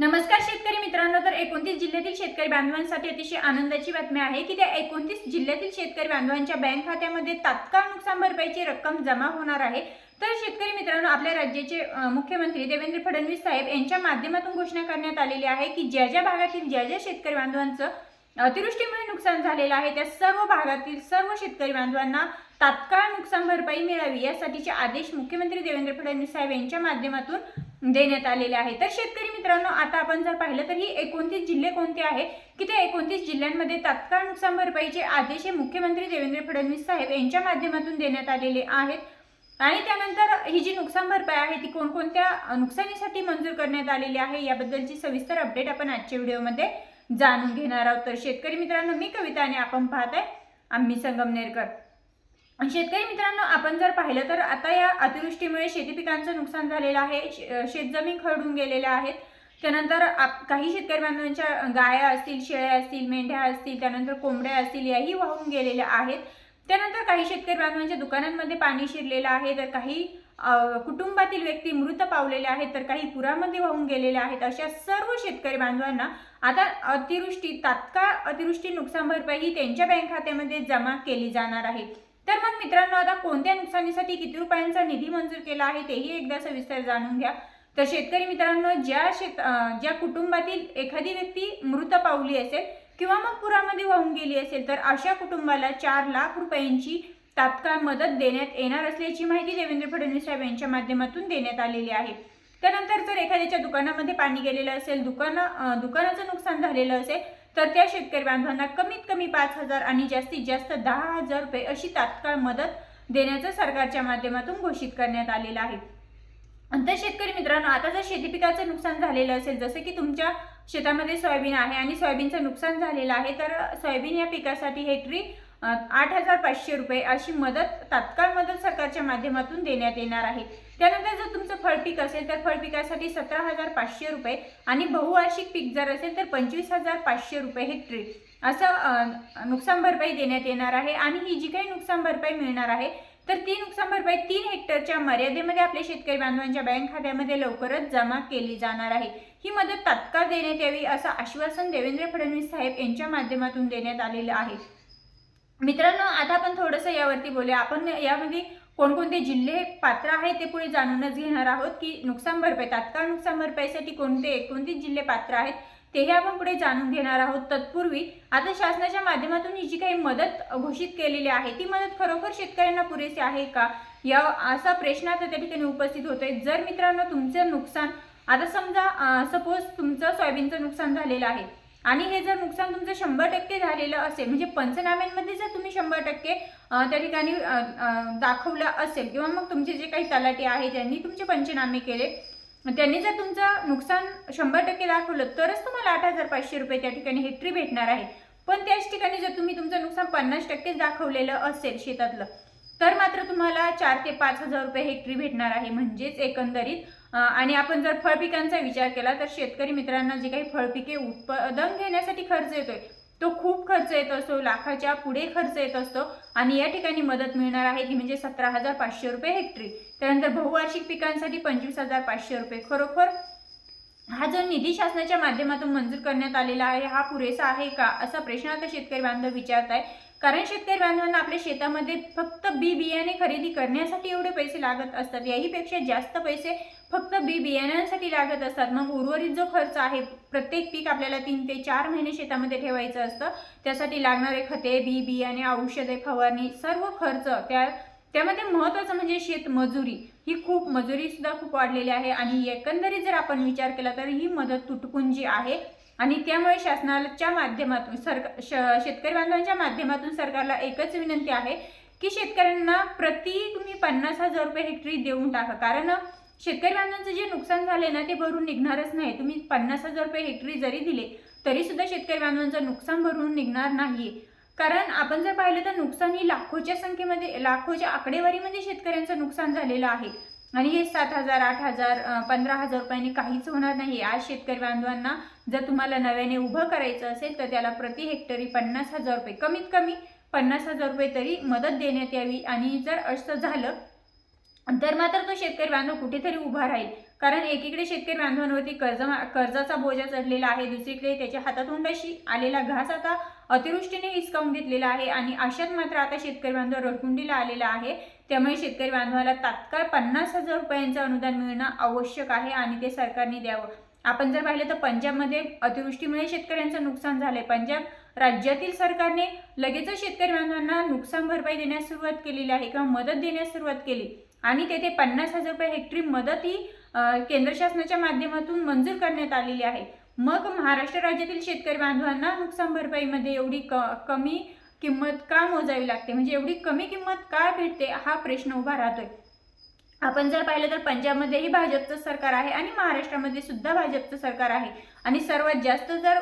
नमस्कार शेतकरी मित्रांनो तर एकोणतीस जिल्ह्यातील शेतकरी बांधवांसाठी अतिशय आनंदाची बातमी आहे की त्या एकोणतीस जिल्ह्यातील शेतकरी बांधवांच्या बँक खात्यामध्ये तात्काळ नुकसान भरपाईची रक्कम जमा होणार आहे. तर शेतकरी मित्रांनो आपल्या राज्याचे मुख्यमंत्री देवेंद्र फडणवीस साहेब यांच्या माध्यमातून घोषणा करण्यात आलेली आहे की ज्या ज्या भागातील ज्या ज्या शेतकरी बांधवांचं अतिवृष्टीमुळे नुकसान झालेलं आहे त्या सर्व भागातील सर्व शेतकरी बांधवांना तात्काळ नुकसान भरपाई मिळावी यासाठीचे आदेश मुख्यमंत्री देवेंद्र फडणवीस साहेब यांच्या माध्यमातून देण्यात आलेले आहे. तर शेतकरी मित्रांनो आता आपण जर पाहिलं तर ही एकोणतीस जिल्हे कोणते आहे की त्या एकोणतीस जिल्ह्यांमध्ये तात्काळ नुकसान भरपाईचे आदेश हे मुख्यमंत्री देवेंद्र फडणवीस साहेब यांच्या माध्यमातून देण्यात आलेले आहेत. आणि त्यानंतर ही जी नुकसान भरपाई आहे ती कोणकोणत्या नुकसानीसाठी मंजूर करण्यात आलेली आहे याबद्दलची सविस्तर अपडेट आपण आजच्या व्हिडिओमध्ये जाणून घेणार आहोत. तर शेतकरी मित्रांनो मी कविता आणि आपण पाहत आहे आम्ही संगमनेरकर. शेतकरी मित्रांनो आपण जर पाहिलं तर आता या अतिवृष्टीमुळे शेती पिकांचं नुकसान झालेलं आहे. शे- शेतजमीन खरडून गेलेल्या आहेत. त्यानंतर आप काही शेतकरी बांधवांच्या गाया असतील शेळ्या असतील मेंढ्या असतील त्यानंतर कोंबड्या असतील याही वाहून गेलेल्या आहेत. त्यानंतर काही शेतकरी बांधवांच्या दुकानांमध्ये पाणी शिरलेलं आहे. तर काही कुटुंबातील व्यक्ती मृत पावलेले आहेत. तर काही पुरामध्ये वाहून गेलेले आहेत. अशा सर्व शेतकरी बांधवांना आता अतिवृष्टी तात्काळ अतिवृष्टी नुकसान भरपाई ही त्यांच्या बँक खात्यामध्ये जमा केली जाणार आहे. तर मग मित्रांनो आता कोणत्या नुकसानीसाठी किती रुपयांचा निधी मंजूर केला आहे तेही एकदा सविस्तर जाणून घ्या. तर शेतकरी मित्रांनो ज्या शेत ज्या कुटुंबातील एखादी व्यक्ती मृत पावली असेल किंवा मग पुरामध्ये वाहून गेली असेल तर अशा कुटुंबाला चार लाख रुपयांची तात्काळ मदत देण्यात येणार असल्याची माहिती देवेंद्र फडणवीस साहेब यांच्या माध्यमातून देण्यात आलेली आहे. त्यानंतर जर एखाद्याच्या दुकानामध्ये पाणी गेलेलं असेल दुकानं दुकानाचं नुकसान झालेलं असेल तर त्या शेतकरी बांधवांना कमीत कमी पाच हजार आणि जास्तीत जास्त दहा हजार रुपये अशी तात्काळ मदत देण्याचं सरकारच्या माध्यमातून घोषित करण्यात आलेलं आहे. अंतर शेतकरी मित्रांनो आता जर शेती पिकाचं नुकसान झालेलं असेल जसं की तुमच्या शेतामध्ये सोयाबीन आहे आणि सोयाबीनचं नुकसान झालेलं आहे तर सोयाबीन या पिकासाठी हेक्टरी आठ हजार पाचशे रुपये अशी मदत तात्काळ मदत सरकारच्या माध्यमातून देण्यात येणार आहे. त्यानंतर जर तुमचं फळपीक असेल तर फळपिकासाठी सतरा हजार पाचशे रुपये आणि बहुवार्षिक पीक जर असेल तर पंचवीस हजार पाचशे रुपये हेक्टरी असं नुकसान भरपाई देण्यात येणार आहे. आणि ही जी काही नुकसान भरपाई मिळणार आहे तर ती नुकसान भरपाई तीन हेक्टरच्या मर्यादेमध्ये आपल्या शेतकरी बांधवांच्या बँक खात्यामध्ये लवकरच जमा केली जाणार आहे. ही मदत तात्काळ देण्यात यावी असं आश्वासन देवेंद्र फडणवीस साहेब यांच्या माध्यमातून देण्यात आलेलं आहे. मित्रांनो आता आपण थोडंसं यावरती बोलूया. आपण यामध्ये कोणकोणते जिल्हे पात्र आहेत ते पुढे जाणूनच घेणार आहोत की नुकसान भरपाई तात्काळ नुकसान भरपाईसाठी कोणते एकोणतीस जिल्हे पात्र आहेत तेही आपण पुढे जाणून घेणार आहोत तत्पूर्वी. आता शासनाच्या माध्यमातून ही जी काही मदत घोषित केलेली आहे ती मदत खरोखर शेतकऱ्यांना पुरेशी आहे का? या असा प्रश्न आता त्या ठिकाणी उपस्थित होतोय. जर मित्रांनो तुमचं नुकसान आता समजा सपोज तुमचं सोयाबीनचं नुकसान झालेलं आहे. आणि हे जर नुकसान तुमचं शंभर टक्के झालेलं असेल म्हणजे पंचनाम्यांमध्ये जर तुम्ही शंभर टक्के त्या ठिकाणी दाखवलं असेल किंवा मग तुमचे जे काही तलाठी आहे ज्यांनी तुमचे पंचनामे केले त्यांनी जर तुमचं नुकसान शंभर टक्के दाखवलं तरच तुम्हाला आठ हजार पाचशे रुपये त्या ठिकाणी हेक्टरी भेटणार आहे. पण त्याच ठिकाणी जर तुम्ही तुमचं नुकसान पन्नास टक्केच दाखवलेलं असेल शेतातलं तर मात्र तुम्हाला चार ते पाच हजार रुपये हेक्टरी भेटणार आहे म्हणजेच एकंदरीत. आणि आपण जर फळपिकांचा विचार केला तर शेतकरी मित्रांना जे काही फळपिके उत्पादन घेण्यासाठी खर्च येतोय तो खूप खर्च येत असतो लाखाच्या पुढे खर्च येत असतो आणि या ठिकाणी मदत मिळणार आहे ती म्हणजे सतरा हजार पाचशे रुपये हेक्टरी. त्यानंतर बहुवार्षिक पिकांसाठी पंचवीस हजार पाचशे रुपये. खरोखर हा जो निधी शासनाच्या माध्यमातून मंजूर करण्यात आलेला आहे हा पुरेसा आहे का? असा प्रश्न आता शेतकरी बांधव विचारत आहे कारण शेतकरी बांधवांना आपल्या शेतामध्ये फक्त बी बियाणे खरेदी करण्यासाठी एवढे पैसे लागत असतात. याहीपेक्षा जास्त पैसे फक्त बी बियाण्यांसाठी लागत असतात. मग उर्वरित जो खर्च आहे प्रत्येक पीक आपल्याला तीन ते चार महिने शेतामध्ये ठेवायचं असतं. त्यासाठी लागणारे खते बी बियाणे औषधे फवारणी सर्व खर्च त्या त्यामध्ये महत्त्वाचं म्हणजे शेतमजुरी ही खूप मजुरीसुद्धा खूप वाढलेली आहे. आणि एकंदरीत जर आपण विचार केला तर ही मदत तुटपुंजी जी आहे. आणि त्यामुळे शासनाच्या माध्यमातून सरकार श शेतकरी बांधवांच्या माध्यमातून सरकारला एकच विनंती आहे की शेतकऱ्यांना प्रति तुम्ही पन्नास हजार रुपये हेक्टरी देऊन टाका. कारण शेतकरी बांधवांचं जे नुकसान झाले ना ते भरून निघणारच नाही. तुम्ही पन्नास हजार रुपये हेक्टरी जरी दिले तरी सुद्धा शेतकरी बांधवांचं नुकसान भरून निघणार नाही कारण आपण जर पाहिलं तर नुकसान ही लाखोच्या संख्येमध्ये लाखोच्या आकडेवारीमध्ये शेतकऱ्यांचं नुकसान झालेलं आहे. आणि हे सात हजार आठ हजार पंधरा हजार रुपयांनी काहीच होणार नाही. आज शेतकरी बांधवांना जर तुम्हाला नव्याने उभं करायचं असेल तर त्याला प्रति हेक्टरी पन्नास हजार रुपये कमीत कमी पन्नास हजार रुपये तरी मदत देण्यात यावी. आणि जर असं झालं तर मात्र तो शेतकरी बांधव कुठेतरी उभा राहील. कारण एकीकडे शेतकरी बांधवांवरती कर्ज कर्जाचा बोजा चढलेला आहे दुसरीकडे त्याच्या हातातोंडाशी आलेला घास आता अतिवृष्टीने हिसकावून घेतलेला आहे. आणि अशात मात्र आता शेतकरी बांधव रडकुंडीला आलेला आहे. त्यामुळे शेतकरी बांधवाला तात्काळ पन्नास हजार रुपयांचं अनुदान मिळणं आवश्यक आहे आणि ते सरकारने द्यावं. आपण जर पाहिलं तर पंजाबमध्ये अतिवृष्टीमुळे शेतकऱ्यांचं नुकसान झालंय. पंजाब राज्यातील सरकारने लगेचच शेतकरी बांधवांना नुकसान भरपाई देण्यास सुरुवात केलेली आहे किंवा मदत देण्यास सुरुवात केली. आणि तेथे पन्नास हजार रुपये हेक्टरी मदत ही केंद्र शासनाच्या माध्यमातून मंजूर करण्यात आलेली आहे. मग महाराष्ट्र राज्यातील शेतकरी बांधवांना नुकसान भरपाईमध्ये एवढी क कमी किंमत का मोजावी लागते? म्हणजे एवढी कमी किंमत का भेटते? हा प्रश्न उभा राहतोय. आपण जर पाहिलं तर पंजाबमध्येही भाजपचं सरकार आहे आणि महाराष्ट्रामध्ये सुद्धा भाजपचं सरकार आहे. आणि सर्वात जास्त जर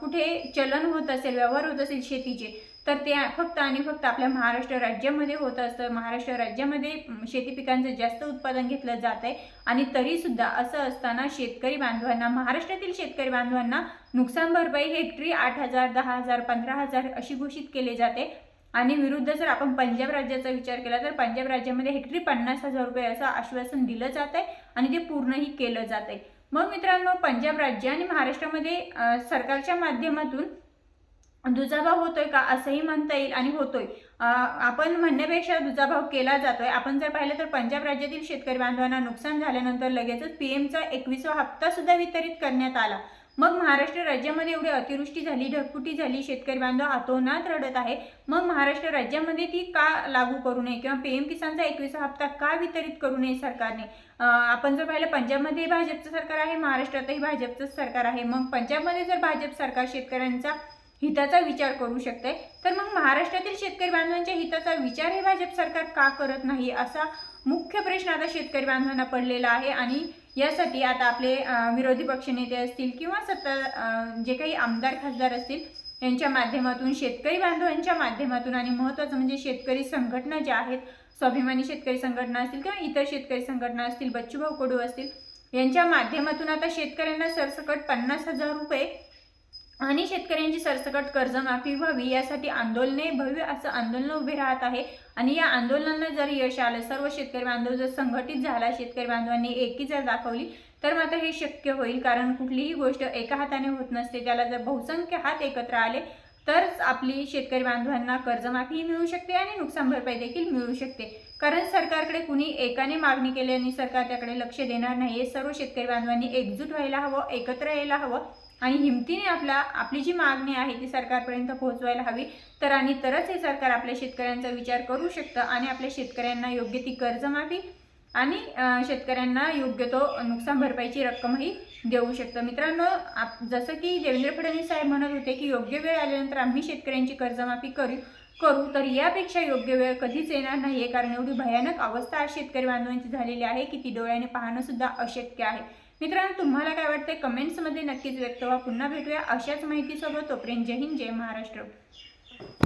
कुठे चलन होत असेल व्यवहार होत असेल शेतीचे तर ते फक्त आणि फक्त आपल्या महाराष्ट्र राज्यामध्ये होत असतं. महाराष्ट्र राज्यामध्ये शेती पिकांचं जास्त उत्पादन घेतलं जात आहे आणि तरीसुद्धा असं असताना शेतकरी बांधवांना महाराष्ट्रातील शेतकरी बांधवांना नुकसान भरपाई हेक्टरी आठ हजार दहा हजार पंधरा हजार अशी घोषित केले जाते. आणि विरुद्ध जर आपण पंजाब राज्याचा विचार केला तर पंजाब राज्यामध्ये हेक्टरी पन्नास हजार रुपये असं आश्वासन दिलं जात आहे आणि ते पूर्णही केलं जात आहे मग मित्रांनो पंजाब राज्य आणि महाराष्ट्रामध्ये सरकारच्या माध्यमातून दुजाभाव होतोय का असंही म्हणता येईल आणि होतोय. आपण म्हणण्यापेक्षा दुजाभाव केला जातोय. आपण जर पाहिलं तर पंजाब राज्यातील शेतकरी बांधवांना नुकसान झाल्यानंतर लगेचच पीएमचा एकवीसवा हप्ता सुद्धा वितरित करण्यात आला. मग महाराष्ट्र राज्यामध्ये एवढी अतिवृष्टी झाली ढगफुटी झाली शेतकरी बांधव आतोनात रडत आहे. मग महाराष्ट्र राज्यामध्ये ती का लागू करू नये किंवा पीएम किसानचा एकवीसा हप्ता का वितरित करू नये सरकारने? आपण जर पाहिलं पंजाबमध्येही भाजपचं सरकार आहे महाराष्ट्रातही भाजपचंच सरकार आहे. मग पंजाबमध्ये जर भाजप सरकार शेतकऱ्यांचा हिताचा विचार करू शकते. तर मग महाराष्ट्रातील शेतकरी बांधवांच्या हिताचा विचार हे भाजप सरकार का करत नाही असा मुख्य प्रश्न आता शेतकरी बांधवांना पडलेला आहे. आणि यासाठी आता आपले विरोधी पक्षनेते असतील किंवा सत्ता जे काही आमदार खासदार असतील यांच्या माध्यमातून शेतकरी बांधवांच्या माध्यमातून आणि महत्त्वाचं म्हणजे शेतकरी संघटना ज्या आहेत स्वाभिमानी शेतकरी संघटना असतील किंवा इतर शेतकरी संघटना असतील बच्चूभाऊ कडू असतील यांच्या माध्यमातून आता शेतकऱ्यांना सरसकट पन्नास हजार रुपये आणि शेतकऱ्यांची सरसकट कर्जमाफी व्हावी यासाठी आंदोलने भव्य असं आंदोलन उभे राहत आहे. आणि या आंदोलनाला जर यश आलं सर्व शेतकरी बांधव जर संघटित झाला शेतकरी बांधवांनी एकी जर दाखवली तर मात्र हे शक्य होईल. कारण कुठलीही गोष्ट एका हाताने होत नसते त्याला जर बहुसंख्य हात एकत्र आले तरच आपली शेतकरी बांधवांना कर्जमाफी मिळू शकते आणि नुकसान भरपाई देखील मिळू शकते. कारण सरकारकडे कुणी एकाने मागणी केली आणि सरकार त्याकडे लक्ष देणार नाही हे सर्व शेतकरी बांधवांनी एकजूट व्हायला हवं एकत्र यायला हवं. आणि हिमतीने आपला आपली जी मागणी आहे ती सरकारपर्यंत पोहोचवायला हवी. तर आणि तरच हे सरकार आपल्या शेतकऱ्यांचा विचार करू शकतं आणि आपल्या शेतकऱ्यांना योग्य ती कर्जमाफी आणि शेतकऱ्यांना योग्य तो नुकसान भरपाईची रक्कमही देऊ शकतं. मित्रांनो आप जसं की देवेंद्र फडणवीस साहेब म्हणत होते की योग्य वेळ आल्यानंतर आम्ही शेतकऱ्यांची कर्जमाफी करू करू तर यापेक्षा योग्य वेळ कधीच येणार नाही. आहे कारण एवढी भयानक अवस्था आज शेतकरी बांधवांची झालेली आहे की ती डोळ्याने पाहणंसुद्धा अशक्य आहे. मित्रांनो तुम्हाला काय वाटतंय? कमेंट्समध्ये नक्कीच व्यक्त व्हा. पुन्हा भेटूया अशाच माहितीसोबत. तोपर्यंत जय हिंद जय महाराष्ट्र.